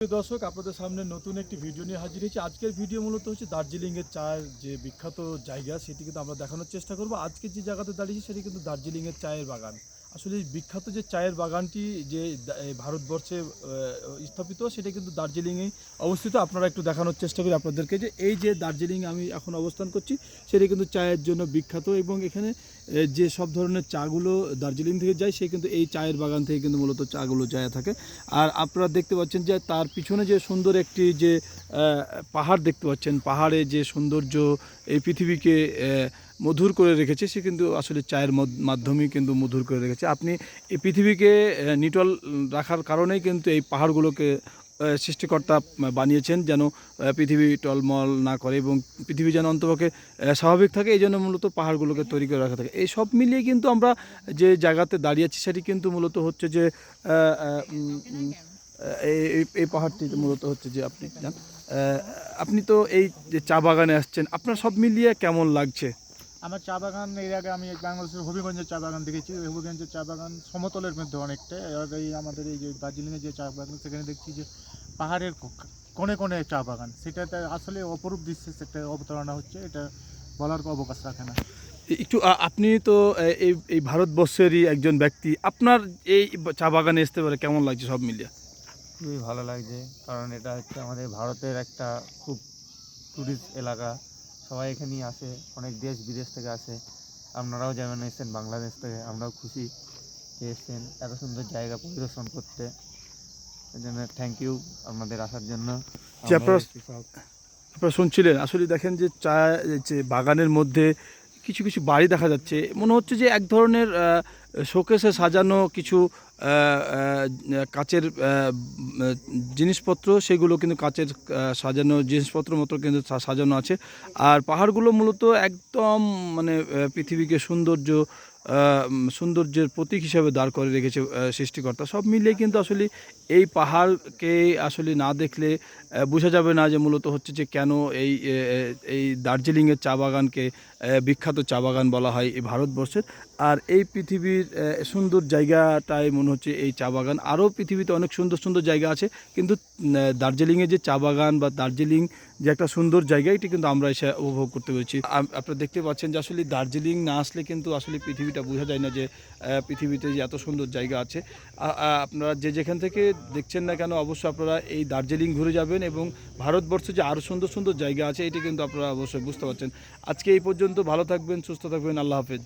দর্শক, আপনাদের সামনে নতুন একটি ভিডিও নিয়ে হাজির হয়েছি। আজকের ভিডিও মূলত হচ্ছে দার্জিলিংয়ের চায়ের যে বিখ্যাত জায়গা, সেটি কিন্তু আমরা দেখানোর চেষ্টা করব। আজকে যে জায়গাতে দাঁড়িয়েছি, সেটি কিন্তু দার্জিলিংয়ের চায়ের বাগান। আসলে বিখ্যাত যে চায়ের বাগানটি যে ভারতবর্ষে স্থাপিত, সেটা কিন্তু দার্জিলিংয়ে অবস্থিত। আপনারা একটু দেখানোর চেষ্টা করি আপনাদেরকে যে এই যে দার্জিলিং আমি এখন অবস্থান করছি, সেটা কিন্তু চায়ের জন্য বিখ্যাত এবং এখানে যে সব ধরনের চাগুলো দার্জিলিং থেকে যায়, সে কিন্তু এই চায়ের বাগান থেকে কিন্তু মূলত চাগুলো যায় থাকে। আর আপনারা দেখতে পাচ্ছেন যে তার পিছনে যে সুন্দর একটি যে পাহাড় দেখতে পাচ্ছেন, পাহাড়ে যে সৌন্দর্য এই পৃথিবীকে মধুর করে রেখেছে, সে কিন্তু আসলে চায়ের মাধ্যমেই কিন্তু মধুর করে রেখেছে। আপনি এই পৃথিবীকে নিটল রাখার কারণেই কিন্তু এই পাহাড়গুলোকে সৃষ্টিকর্তা বানিয়েছেন যেন পৃথিবী টলমল না করে এবং পৃথিবী যেন অন্তপক্ষে স্বাভাবিক থাকে, এই জন্য মূলত পাহাড়গুলোকে তৈরি করে রাখা থাকে। এই সব মিলিয়ে কিন্তু আমরা যে জায়গাতে দাঁড়িয়ে আছি, সেটি কিন্তু মূলত হচ্ছে যে এই পাহাড়টি মূলত হচ্ছে যে আপনি আপনি তো এই যে চা বাগানে আসছেন, আপনার সব মিলিয়ে কেমন লাগছে? আমার চা বাগান এর আগে আমি বাংলাদেশের হবিগঞ্জের চা বাগান দেখেছি। ওই হবিগঞ্জের চা বাগান সমতলের মধ্যে অনেকটা। আর এই আমাদের এই যে দার্জিলিংয়ের যে চা বাগান সেখানে দেখছি যে পাহাড়ের কোণে কোণে চা বাগান। সেটাতে আসলে অপরূপ দৃশ্যের সেটা অবতারণা হচ্ছে এটা বলার অবকাশ রাখে না। একটু আপনি তো এই এই ভারতবর্ষেরই একজন ব্যক্তি। আপনার এই চা বাগানে আসতে পারে কেমন লাগছে সব মিলিয়ে? খুবই ভালো লাগছে কারণ এটা হচ্ছে আমাদের ভারতের একটা খুব ট্যুরিস্ট এলাকা। সবাই এখানেই আসে, অনেক দেশ বিদেশ থেকে আসে। আপনারাও যেমন এসেছেন বাংলাদেশ থেকে, আমরাও খুশি যে এসেছেন, এত সুন্দর জায়গা পরিদর্শন করতে। এই জন্য থ্যাংক ইউ আপনাদের আসার জন্য। আপনারা- শুনছিলেন, আসলে দেখেন যে চা যে বাগানের মধ্যে কিছু কিছু বাড়ি দেখা যাচ্ছে। মনে হচ্ছে যে এক ধরনের শোকেসে সাজানো কিছু কাচের জিনিসপত্র, সেগুলো কিন্তু কাচের সাজানো জিনিসপত্র মতো কিন্তু সাজানো আছে। আর পাহাড়গুলো মূলত একদম মানে পৃথিবীকে সৌন্দর্য সৌন্দর্যের প্রতীক হিসাবে দাঁড় করে রেখেছে সৃষ্টিকর্তা। সব মিলিয়ে কিন্তু আসলে এই পাহাড়কে আসলে না দেখলে বোঝা যাবে না যে মূলত হচ্ছে যে কেন এই এই দার্জিলিংয়ের চা বাগানকে বিখ্যাত চা বাগান বলা হয় এই ভারতবর্ষের। আর এই পৃথিবীর সুন্দর জায়গাটাই মনে হচ্ছে এই চা বাগান। আরও পৃথিবীতে অনেক সুন্দর সুন্দর জায়গা আছে, কিন্তু দার্জিলিংয়ে যে চা বাগান বা দার্জিলিং যে একটা সুন্দর জায়গা, এটি কিন্তু আমরা এসে উপভোগ করতে পেরেছি। আপনারা দেখতে পাচ্ছেন যে আসলে দার্জিলিং না আসলে কিন্তু আসলে পৃথিবীটা বোঝা যায় না যে পৃথিবীতে যে এত সুন্দর জায়গা আছে। আপনারা যে যেখান থেকে দেখছেন না কেন, অবশ্যই আপনারা এই দার্জিলিং ঘুরে যাবেন এবং ভারতবর্ষে যে আরও সুন্দর সুন্দর জায়গা আছে, এটি কিন্তু আপনারা অবশ্যই বুঝতে পারছেন। আজকে এই পর্যন্ত ভালো থাকবেন, সুস্থ থাকবেন, আল্লাহ হাফেজ।